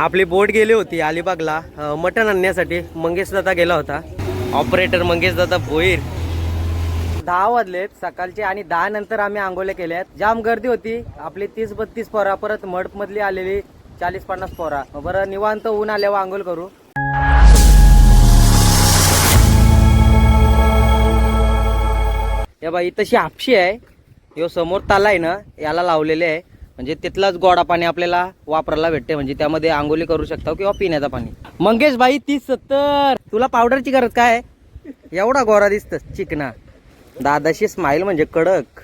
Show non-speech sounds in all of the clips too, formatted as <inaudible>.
आपली बोट गेली होती अलिबागला. मटन मटण आणण्यासाठी मंगेश दादा गेला होता. ऑपरेटर मंगेश दादा भोईर. दहा वाजलेत सकाळचे आणि दहा नंतर आम्ही आंघोळ्या केल्यात जाम गर्दी होती. आपली तीस बत्तीस पोरा परत मडप मधली आलेली चाळीस पन्नास पोरा. बरं निवांत ऊन आल्यावर आंघोळ करू. या बाई तशी हापशी आहे. यो समोर ताला आहे ना याला लावलेले आहे. म्हणजे तिथलाच गोडा पाणी आपल्याला वापरायला भेटते. म्हणजे त्यामध्ये आंघोळी करू शकता किंवा पिण्याचा पाणी. मंगेश भाई तीस सत्तर. तुला पावडरची गरज काय? एवढा गोरा दिसत चिकना. दादाशी स्माईल म्हणजे कडक.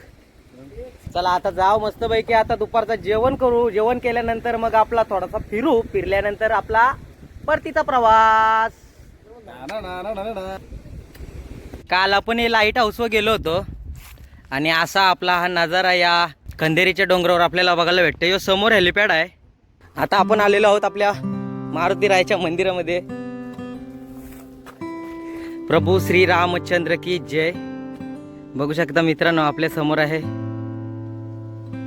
चला आता जाव मस्त पैकी आता दुपारचं जेवण करू. जेवण केल्यानंतर मग आपला थोडासा फिरू. फिरल्यानंतर आपला परतीचा प्रवास. काल आपण हे लाइट हाऊसवर गेलो होतो. आणि असा आपला हा नजारा या खंदेरीच्या डोंगरावर आपल्याला बघायला भेटतं यो समोर हेलिपॅड आहे. आता आपण आलेलो आहोत आपल्या मारुती रायच्या मंदिरामध्ये. प्रभू श्री रामचंद्र की जय. बघू शकता मित्रांनो आपल्यासमोर आहे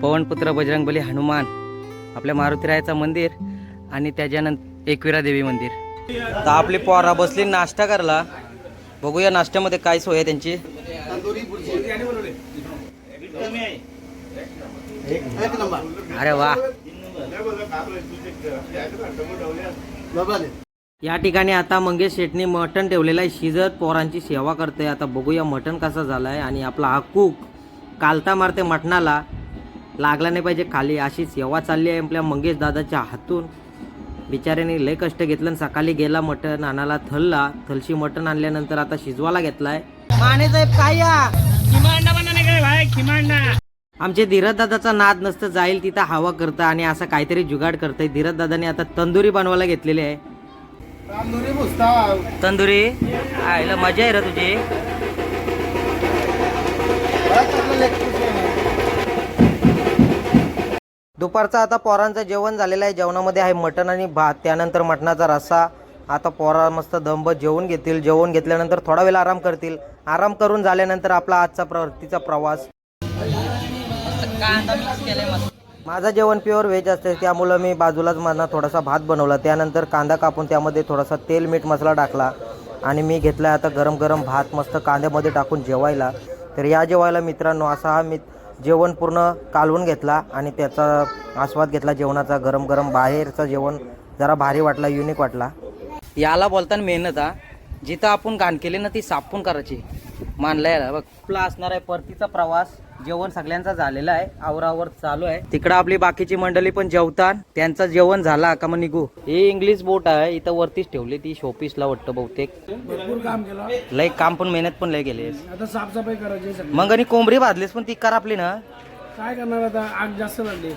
पवनपुत्र बजरंगबली हनुमान आपल्या मारुती रायचं मंदिर आणि त्याच्यानंतर एकविरा देवी मंदिर. तर आपली पोरा बसली नाश्ता करला बघूया नाश्त्यामध्ये काय सोय आहे त्यांची. अरे वा. या ठिकाणी आता मंगेश शेटनी मटण ठेवलेलं आहे. शिजत पोरांची सेवा करते आता बघूया मटण कसा झालाय आणि आपला हा कूक कालता मारते मटणाला लागला नाही पाहिजे खाली. अशी सेवा चालली आहे आपल्या मंगेश दादाच्या हातून. बिचाऱ्याने लय कष्ट घेतलं आणि सकाळी गेला मटण आणायला थलला. थलशी मटण आणल्यानंतर आता शिजवायला घेतलाय. माने साहेब काय या? आमचे धीरज दादाचा नाद नसतं जाईल तिथं हवा करतं आणि असं काहीतरी जुगाड करतंय. धीरज दादाने आता तंदुरी बनवायला घेतलेली आहे. तंदुरी आईला मजा आहे रे तुझी. दुपारचं आता पोरांचं जेवण झालेलं आहे. जेवणामध्ये आहे मटण आणि भात. त्यानंतर मटणाचा रस्सा. आता पोरा मस्त दंब जेवण घेतील. जेवण घेतल्यानंतर थोडा वेळ आराम करतील. आराम करून झाल्यानंतर आपला आजचा प्रवृत्तीचा प्रवास. माझं जेवण प्युअर व्हेज असते त्यामुळं मी बाजूलाच मला थोडासा भात बनवला. त्यानंतर कांदा कापून त्यामध्ये थोडासा तेल मीठ मसाला टाकला. आणि मी घेतला आता गरम गरम भात मस्त कांद्यामध्ये टाकून जेवायला. तर या जेवायला मित्रांनो असा हा मी जेवण पूर्ण कालवून घेतला आणि त्याचा आस्वाद घेतला जेवणाचा. गरम गरम बाहेरचं जेवण जरा भारी वाटला युनिक वाटला. याला बोलताना मेहनत हा. जिथं आपण घाण केली ना ती सापून करायची. मानला याला बघ. आपला असणार आहे परतीचा प्रवास. जेवण सगळ्यांचा झालेला आहे. आवरावर चालू आहे. तिकडं आपली बाकीची मंडळी पण जेवतात. त्यांचं जेवण झाला का मग निघू. ही इंग्लिश बोट आहे. इथं वरतीच ठेवली ती शोपीसला वाटतं बहुतेक. भरपूर काम केलं. लय काम पण मेहनत पण लय गेली आता साफसफाई करायची मग आणि कोंबडी भाजलीस पण ती कर आपली ना. काय करणार आता? आग जास्त लागली.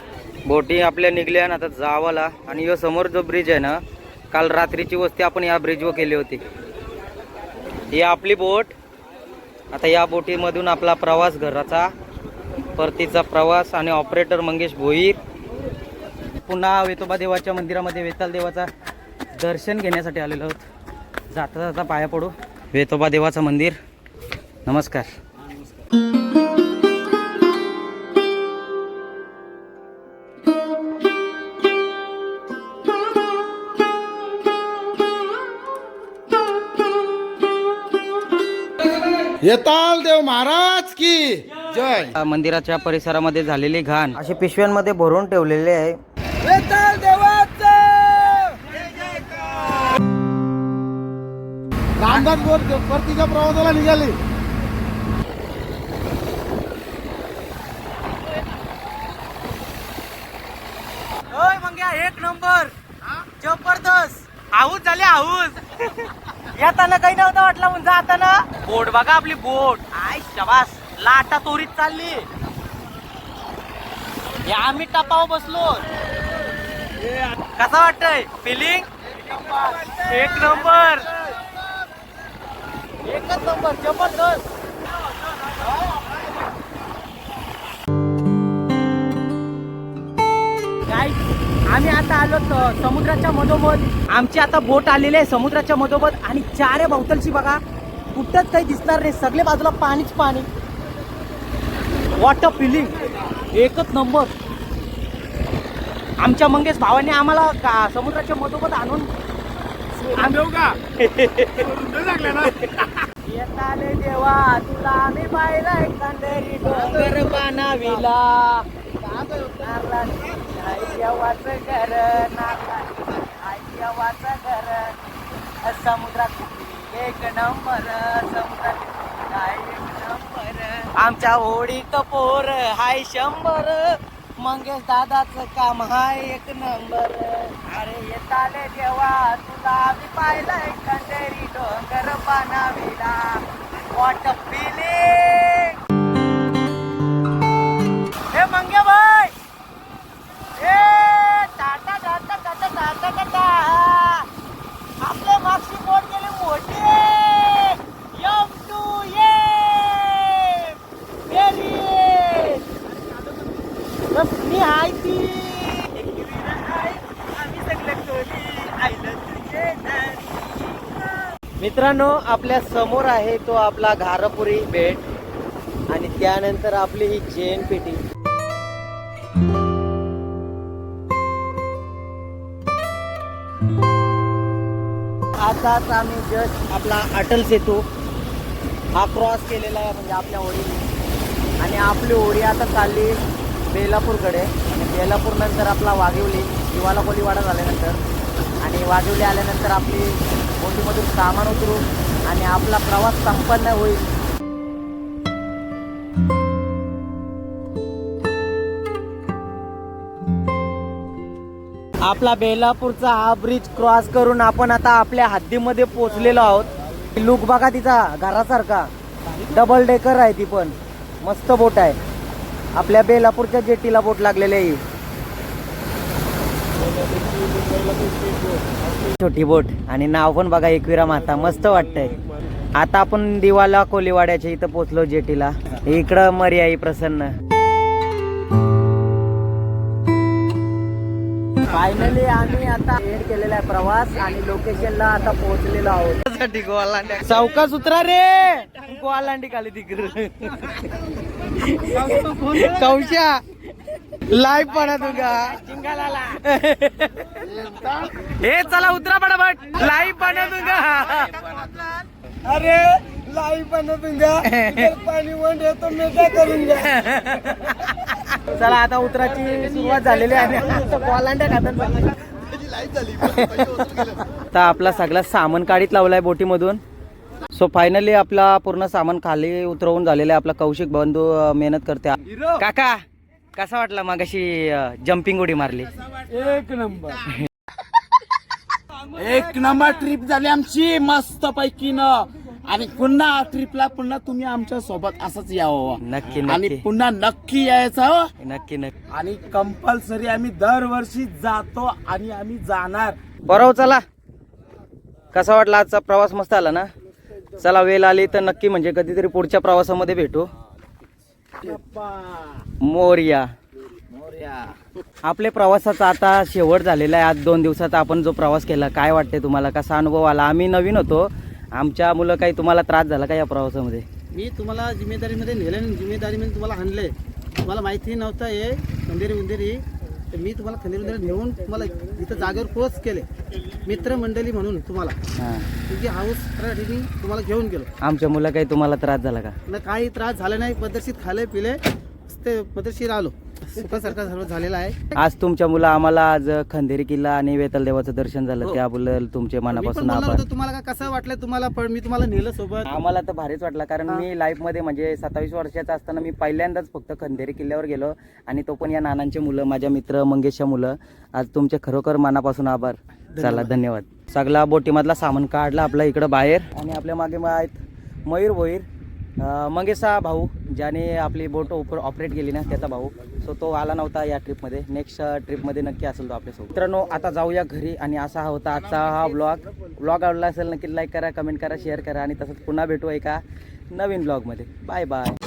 बोटी आपल्या निघल्या आणि आता जावाला. आणि यो समोर जो ब्रिज आहे ना काल रात्रीची वस्ती आपण या ब्रिजवर केली होती. ही आपली बोट आता या बोटीमधून आपला प्रवास घराचा परतीचा प्रवास आणि ऑपरेटर मंगेश भोईर. पुन्हा वेतोबा देवाच्या मंदिरामध्ये वेताल देवाचा दर्शन घेण्यासाठी आलेलो आहोत. जाता जाता पाया पडू. वेतोबा देवाचं मंदिर. नमस्कार. येताल देव महाराज की जय. मंदिराच्या परिसरामध्ये झालेली घाण. असे पिशव्यांमध्ये भरून ठेवलेले आहे. रामदास बोर परतीच्या प्रवासाला निघाली. एक नंबर. जबरदस्त. हाऊस झाले हाऊस येताना काही नव्हतं वाटलं म्हणून जाताना. बोट बघा आपली बोट. आय शबास. लाटा तोरीत चालली. या आम्ही टपावर बसलो. कसा वाटतंय? फिलिंग एक नंबर. एकच नंबर जबरदस्त. आम्ही आता आलो समुद्राच्या मधोमध. आमची आता बोट आलेली आहे समुद्राच्या मधोमध. आणि चारे भोवतालची बघा कुठंच काही दिसणार नाही. सगळे बाजूला पाणीच पाणी. वॉटर फिलिंग एकच नंबर. आमच्या मंगेश भावाने आम्हाला का समुद्राच्या मधोमध आणून <laughs> येताले देवा तुला आम्ही पाहिलाय कांदरी डोंगर बनाविला देवाचं घर देवाचं घर. समुद्रात एक नंबर. समुद्रात काय एक नंबर. आमच्या होडी कपोर हाय शंभर. मंगेश दादाचं काम हाय एक नंबर. अरे येताले देवा तुला आम्ही पाहिलंय कंदेरी डोंगर बनाविला. वॉट फिलिंग टाटा आपले मागची बोट यम टू ये बस मी हाय ती. मित्रांनो आपल्यासमोर आहे तो आपला घारपुरी बेट. आणि त्यानंतर आपली ही जैन पेटी आताच आम्ही जस्ट आपला अटल सेतू हा क्रॉस केलेला आहे म्हणजे आपल्या ओढीने. आणि आपली ओढी आता चालली बेलापूरकडे. आणि बेलापूर नंतर आपला वाघिवली शिवाला कोलीवाडा झाल्यानंतर. आणि वाघिवली आल्यानंतर आपली बोटीमधून सामान उतरू आणि आपला प्रवास संपन्न होईल. आपला बेलापूरचा हा ब्रिज क्रॉस करून आपण आता आपल्या हद्दीमध्ये पोचलेलो आहोत. लुक बघा तिचा घरासारखा. डबल डेकर आहे ती पण. मस्त बोट आहे. आपल्या बेलापूरच्या जेटीला बोट लागलेली आहे. छोटी बोट आणि नाव पण बघा एकविरा माता. मस्त वाटतंय. आता आपण दिवाला कोलीवाड्याच्या इथं पोचलो जेटीला. इकडं मर्याई प्रसन्न. फायनली आम्ही आता एड केलेला आहे प्रवास आणि लोकेशनला आता पोहोचलेलो आहोत. चौका सुत्रा रे! गोवालांडी खाली तिकडे. कौशा लाईव्ह पडा तुझा. हे चला उतरा पटापट. लाईव्ह पडा तुझा. अरे लाई पण तुंगा पाणी वन येतो मी काय करून घ्या? <laughs> चला आता उतराची सुरुवात झालेली आहे आता आपला सगळा सामान काढीत लावलाय बोटीमधून. सो फायनली आपला पूर्ण सामान खाली उतरवून झालेलं आहे. आपला कौशिक बंधू मेहनत करते. काका कसा वाटला मागाशी जम्पिंग उडी मारली? एक नंबर. एक नंबर ट्रिप झाली आमची मस्त पैकी न आणि पुन्हा ट्रिपला पुन्हा तुम्ही आमच्यासोबत असंच यावं नक्की आणि नक्की. पुन्हा नक्की यायचं हं. नक्की नक्की. आणि कंपल्सरी आम्ही दरवर्षी जातो आणि आम्ही जाणार. बरोबर चला. कसा वाटला आजचा प्रवास? मस्त आला ना? चला वेळ आली तर नक्की म्हणजे कधीतरी पुढच्या प्रवासामध्ये भेटू. मोर्या. आपल्या प्रवासाचा आता शेवट झालेला आहे. आज दोन दिवसाचा आपण जो प्रवास केला काय वाटते तुम्हाला? कसा अनुभव आला? आम्ही नवीन होतो. आमच्या मुलं काही तुम्हाला त्रास झाला का या प्रवासामध्ये? मी तुम्हाला जिम्मेदारीमध्ये नेलं आणि जिम्मेदारीमध्ये तुम्हाला आणले तुम्हाला माहिती नव्हतं हे खंदेरी उंदेरी. तर मी तुम्हाला खंदेरी उंदेरी नेऊन तुम्हाला इथं जागेवर पोच केले. मित्रमंडळी म्हणून तुम्हाला. हां. तुझी हाऊससाठी तुम्हाला घेऊन गेलो. आमच्या मुलं काही तुम्हाला त्रास झाला का? न काही त्रास झाला नाही पद्धतशीर खाले पिले ते पद्धतशीर आलो. सुखासारखा सर्व झालेला आहे. आज तुमच्या मुलं आम्हाला आज खंदेरी किल्ला आणि वेतल देवाचं दर्शन झालं. हो. त्याबद्दल तुमचे मी पण मनापासून आभार. होतो तुम्हाला का कसं वाटलं तुम्हाला? पण मी तुम्हाला नेलं सोबत. आम्हाला तर भारीच वाटला कारण मी लाईफमध्ये म्हणजे सत्तावीस वर्षाचा असताना मी पहिल्यांदाच फक्त खंदेरी किल्ल्यावर गेलो आणि तो पण या नानांचे मुलं माझ्या मित्र मंगेशच्या मुलं. आज तुमचे खरोखर मनापासून आभार. चला धन्यवाद. सगळा बोटीमधला सामान काढला आपला इकडं बाहेर आणि आपल्या मागे मग आहेत मयूर भोईर मंगेशा भाऊ ज्याने आपली बोट ऑपरेट केली ना त्याचा भाऊ. सो तो आला नव्हता या ट्रिपमध्ये नेक्स्ट ट्रिपमध्ये नक्की असेल तो आपल्यासोबत. मित्रांनो आता जाऊया घरी आणि असा हा होता आजचा हा ब्लॉग ब्लॉग आवडला असेल नक्की लाईक करा कमेंट करा शेअर करा आणि तसंच पुन्हा भेटू एका नवीन ब्लॉगमध्ये बाय बाय